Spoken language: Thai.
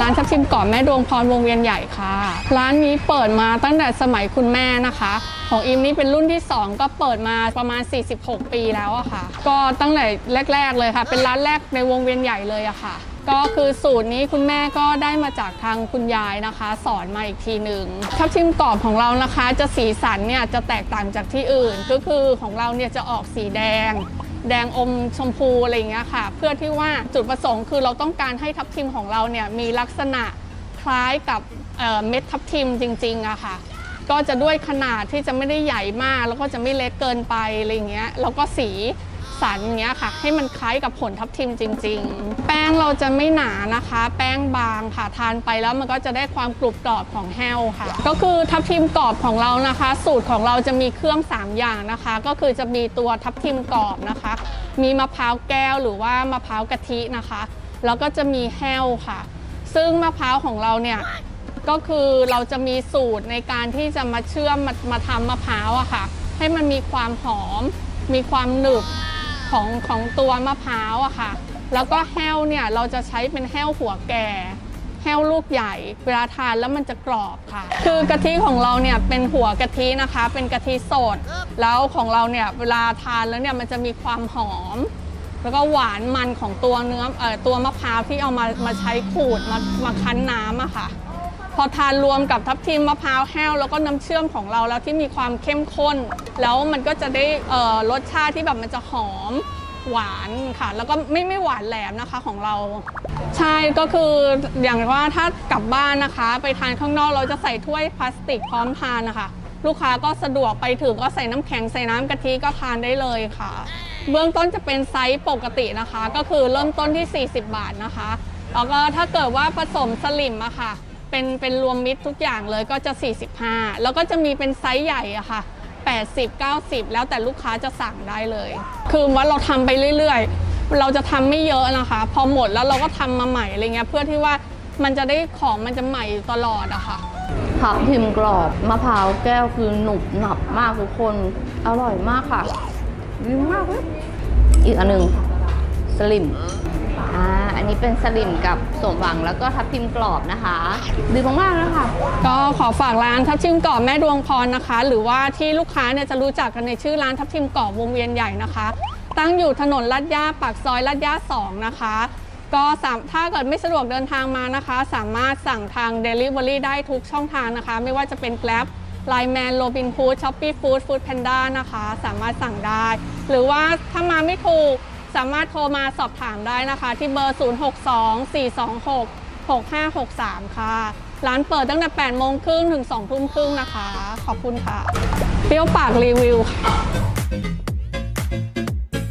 ร้านทับทิมกรอบแม่ดวงพรวงเวียนใหญ่ค่ะ ร้านนี้เปิดมาตั้งแต่สมัยคุณแม่นะคะ ของอิมนี่เป็นรุ่นที่ 2 ก็เปิดมาประมาณ 46 ปีแล้วอะค่ะ ก็ตั้งแต่แรก ๆ เลยค่ะ เป็นร้านแรกในวงเวียนใหญ่เลยอะค่ะ ก็คือสูตรนี้คุณแม่ก็ได้มาจากทางคุณยายนะคะ สอนมาอีกทีหนึ่งทับทิมกรอบของเรานะคะ จะสีสันเนี่ยจะแตกต่างจากที่อื่น ก็คือของเราเนี่ยจะออกสีแดง แดงอมชมพูอะไรอย่างเงี้ยค่ะ เพื่อที่ว่าจุดประสงค์คือเราต้องการให้ทับทิมของเราเนี่ยมีลักษณะคล้ายกับเเม็ดทับทิมจริงๆอะค่ะ ก็จะด้วยขนาดที่จะไม่ได้ใหญ่มาก แล้วก็จะไม่เล็กเกินไปอะไรอย่างเงี้ยแล้วก็สี สันอย่างเงี้ยค่ะ ให้มันคล้ายกับผลทับทิมจริง ๆ แป้งเราจะไม่หนานะคะ แป้งบางค่ะทานไปแล้วมันก็จะได้ความกรุบกรอบของแห้วค่ะ ก็คือทับทิมกรอบของเรานะคะ สูตรของเราจะมีเครื่อง 3 อย่างนะคะ ก็คือจะมีตัวทับทิมกรอบนะคะ มีมะพร้าวแก้วหรือว่ามะพร้าวกะทินะคะ แล้วก็จะมีแห้วค่ะ ซึ่งมะพร้าวของเราเนี่ยก็คือเราจะมีสูตรในการที่จะมาเชื่อมมามาทำมะพร้าวอะค่ะ ให้มันมีความหอม มีความหนึบ ของของตัวมะพร้าวอะค่ะ แล้วก็แห้วเนี่ยเราจะใช้เป็นแห้วหัวแก่ แห้วลูกใหญ่ เวลาทานแล้วมันจะกรอบค่ะ คือกะทิของเราเนี่ยเป็นหัวกะทินะคะ เป็นกะทิสด แล้วของเราเนี่ยเวลาทานแล้วเนี่ยมันจะมีความหอม แล้วก็หวานมันของตัวเนื้อเอ่อตัวมะพร้าวที่เอามามาใช้ขูดมามาคั้นน้ำอะค่ะ พอทานรวมกับทับทิมมะพร้าวแห้วแล้วก็น้ำเชื่อมของเราแล้วที่มีความเข้มข้น แล้วมันก็จะได้รสชาติที่แบบมันจะหอมหวานค่ะ แล้วก็ไม่ไม่หวานแหลมนะคะของเรา ใช่ก็คืออย่างว่าถ้ากลับบ้านนะคะ ไปทานข้างนอกเราจะใส่ถ้วยพลาสติกพร้อมทานนะคะ ลูกค้าก็สะดวกไปถึงก็ใส่น้ำแข็งใส่น้ำกะทิก็ทานได้เลยค่ะ เบื้องต้นจะเป็นไซส์ปกตินะคะ ก็คือเริ่มต้นที่ 40 บาทนะคะ แล้วก็ถ้าเกิดว่าผสมสลิมอะค่ะ เป็นเป็นรวมมิตรทุกอย่างเลยก็จะ 45 แล้วก็จะมีเป็นไซส์ใหญ่อะค่ะ 80 90 แล้วแต่ลูกค้าจะสั่งได้เลย คือว่าเราทำไปเรื่อยๆ เราจะทำไม่เยอะนะคะ พอหมดแล้วเราก็ทำมาใหม่อะไรเงี้ยเพื่อที่ว่ามันจะได้ของมันจะใหม่ตลอดอะค่ะผักทิมกรอบมะพร้าวแก้วคือหนุบหนับมากทุกคน อร่อยมากค่ะดีมากเลยอีกอันหนึ่งสลิม อันนี้เป็นสลิมกับสมหวังแล้วก็ทับทิมกรอบนะคะดีมากๆเลยค่ะ ก็ขอฝากร้านทับทิมกรอบแม่ดวงพรนะคะ หรือว่าที่ลูกค้าเนี่ยจะรู้จักกันในชื่อร้านทับทิมกรอบวงเวียนใหญ่นะคะ ตั้งอยู่ถนนลาดย่าปากซอยลาดย่า2นะคะ ก็สามถ้าเกิดไม่สะดวกเดินทางมานะคะ สามารถสั่งทาง Delivery ได้ทุกช่องทางนะคะ ไม่ว่าจะเป็น Grab Line Man Robin Food Shopee Food Food Panda นะคะ สามารถสั่งได้ หรือว่าถ้ามาไม่ถูก สามารถโทรมาสอบถามได้นะคะ ที่เบอร์ 062 426 6563 ค่ะ ร้านเปิดตั้งแต่ 8 โมงครึ่งถึง 2 ทุ่มครึ่งนะคะ ขอบคุณค่ะ เปรี้ยวปากรีวิวค่ะ